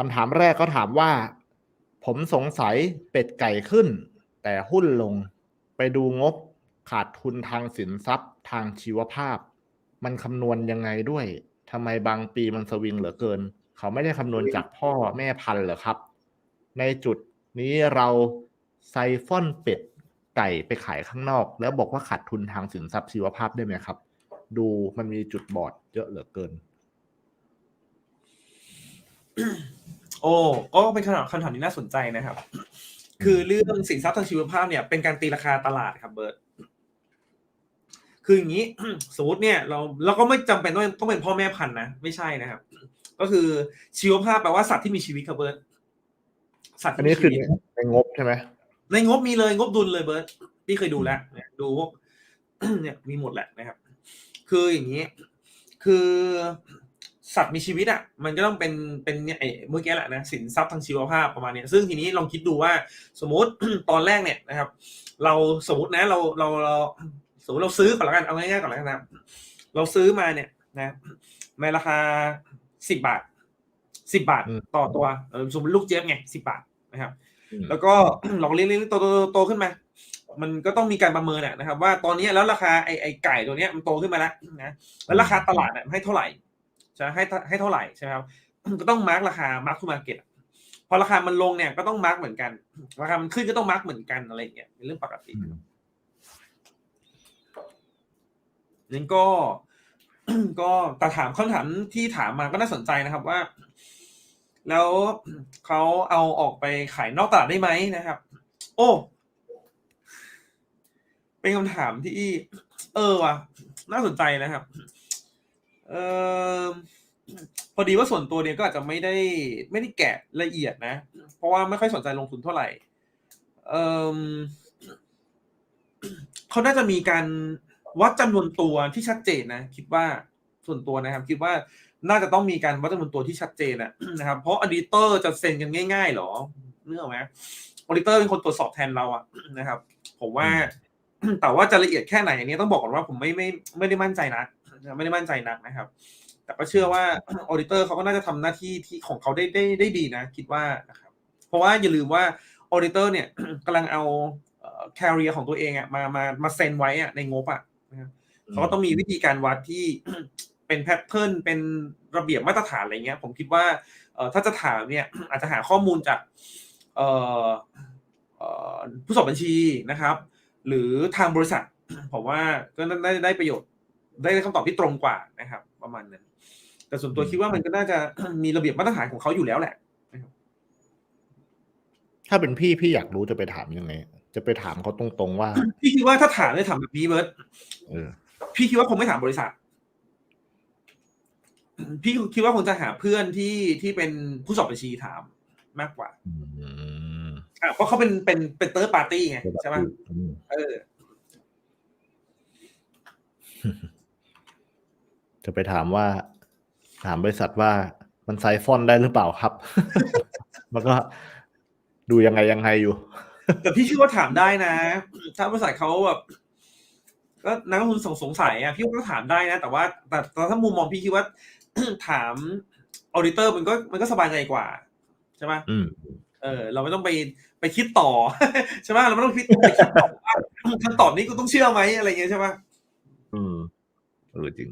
คำถามแรกเขาถามว่า ผมสงสัยเป็ดไก่ขึ้น แต่หุ้นลงไปดูงบขาดทุนทางสินทรัพย์ทางชีวภาพ มันคำนวณยังไงด้วยทำไมบางปีมันสวิงเหลือเกิน เขาไม่ได้คำนวณจากพ่อแม่พันธุ์เหรอครับ ในจุดนี้เราไซฟอนเป็ดไก่ไปขายข้างนอก แล้วบอกว่าขาดทุนทางสินทรัพย์ชีวภาพได้ไหมครับ ดูมันมีจุดบอดเยอะเหลือเกิน โอ้ก็เป็นคำถามคำถามที่น่าสนใจนะครับ คือเรื่องสินทรัพย์ทางชีวภาพเนี่ยเป็นการตีราคาตลาดครับเบิร์ตคืออย่างนี้สมมติเนี่ยเราเราก็ไม่จำเป็นต้องต้องเป็นพ่อแม่พันธุ์นะไม่ใช่นะครับ ก็คือชีวภาพแปลว่าสัตว์ที่มีชีวิตครับเบิร์ตสัตว์อันที่นี้มีคือชีวิตในงบใช่ไหมในงบมีเลยงบดุลเลยเบิร์ตพี่เคยดูแล้วเนี่ยดูพวกเนี่ยมีหมดแหละนะครับ คืออย่างนี้ คือ สัตว์มีชีวิตอะมันก็ต้องเป็นเป็นเนี่ยไอ้เมื่อกี้แหละนะสินทรัพย์ทางชีวภาพประมาณเนี้ยซึ่งทีนี้ลองคิดดูว่าสมมติตอนแรกเนี่ยนะครับ เราสมมตินะเราเราเราสมมติเราซื้อก่อนละกันเอาง่ายๆก่อนละกันนะเราซื้อมาเนี่ยนะในราคาสิบบาทสิบบาทต่อตัวเออสมมติลูกเจี๊ยบไงสิบบาทนะครับ แล้วก็เราเลี้ยงๆโตโตโตขึ้นมา มันก็ต้องมีการประเมินอะนะครับ ว่าตอนนี้แล้วราคาไอไอไก่ตัวเนี้ยมันโตขึ้นมาแล้วนะแล้วราคาตลาดเนี่ยให้เท่าไหร่ จะให้ให้เท่าไหร่ใช่ไหมครับก็ต้องมาร์กราคามาร์กทูมาร์เก็ตพอราคามันลงเนี่ยก็ต้องมาร์กเหมือนกัน ราคามันขึ้นก็ต้องมาร์กเหมือนกันอะไรอย่างเงี้ยเป็นเรื่องปกตินั่นก็ ก็แต่ถามคำถามที่ถามมาก็น่าสนใจนะครับว่า แล้วเขาเอาออกไปขายนอกตลาดได้ไหมนะครับ โอ้เป็นคำถามที่ เออว่ะน่าสนใจนะครับ เออพอดีว่าส่วนตัวเนี่ยก็อาจจะไม่ได้ไม่ได้แกะละเอียดนะ เพราะว่าไม่ค่อยสนใจลงทุนเท่าไหร่เออเขาน่าจะมีการวัดจำนวนตัวที่ชัดเจนนะ คิดว่าส่วนตัวนะครับ คิดว่าน่าจะต้องมีการวัดจำนวนตัวที่ชัดเจนนะครับ เพราะอดิเตอร์จะเซ็นกันง่ายๆหรอเนื่อไหมอดิเตอร์เป็นคนตรวจสอบแทนเราอะนะครับ ผมว่า แต่ว่าจะละเอียดแค่ไหนอันนี้ต้องบอกก่อนว่าผมไม่ไม่ไม่ได้มั่นใจนะ ไม่ได้มั่นใจนักนะครับ แต่ก็เชื่อว่าออดิเตอร์เขาก็น่าจะทำหน้าที่ที่ของเขาได้ได้ได้ดีนะ คิดว่านะครับ เพราะว่าอย่าลืมว่าออดิเตอร์เนี่ยกำลังเอาแคริเอร์ของตัวเองอะมามามาเซ็นไว้อะในงบอะนะครับเขาก็ต้องมีวิธีการวัดที่เป็นแพทเทิร์นเป็นระเบียบมาตรฐานอะไรเงี้ย ผมคิดว่าเอ่อถ้าจะถามเนี่ยอาจจะหาข้อมูลจากเอ่อเอ่อผู้สอบบัญชีนะครับ หรือทางบริษัทผมว่าก็ได้ได้ประโยชน์ ได้คำตอบที่ตรงกว่านะครับ ประมาณนั้น แต่ส่วนตัวคิดว่ามันก็น่าจะมีระเบียบมาตรฐานของเขาอยู่แล้วแหละถ้าเป็นพี่พี่อยากรู้จะไปถามยังไง จะไปถามเขาตรงๆว่า พี่คิดว่าถ้าถามเนี่ยถามแบบนี้เบิร์ตเออพี่คิดว่าคงไม่ถามบริษัท พี่คิดว่าคงจะหาเพื่อนที่ที่เป็นผู้สอบบัญชีถามมากกว่าอืมอะเพราะเขาเป็นเป็นเป็นเติร์ดปาร์ตี้ไงใช่ไหมอืมเออ จะไปถามว่า ถามบริษัทว่ามันไซฟอนได้หรือเปล่าครับ มันก็ดูยังไงยังไงอยู่ แต่พี่คิดว่าถามได้นะ ถ้าบริษัทเขาแบบก็นักลงทุนสงสงสัยอะพี่ว่าก็ถามได้นะ แต่ว่าแต่แต่ถ้ามุมมองพี่คิดว่า ถามออดิเตอร์มันก็มันก็สบายใจกว่า ใช่ไหมอืมเออ เราไม่ต้องไปไปคิดต่อ ใช่ไหมเราไม่ต้องคิดไปคิดต่อว่าคำตอบนี้กูต้องเชื่อไหมอะไรเงี้ยใช่ไหมอืมเออจริง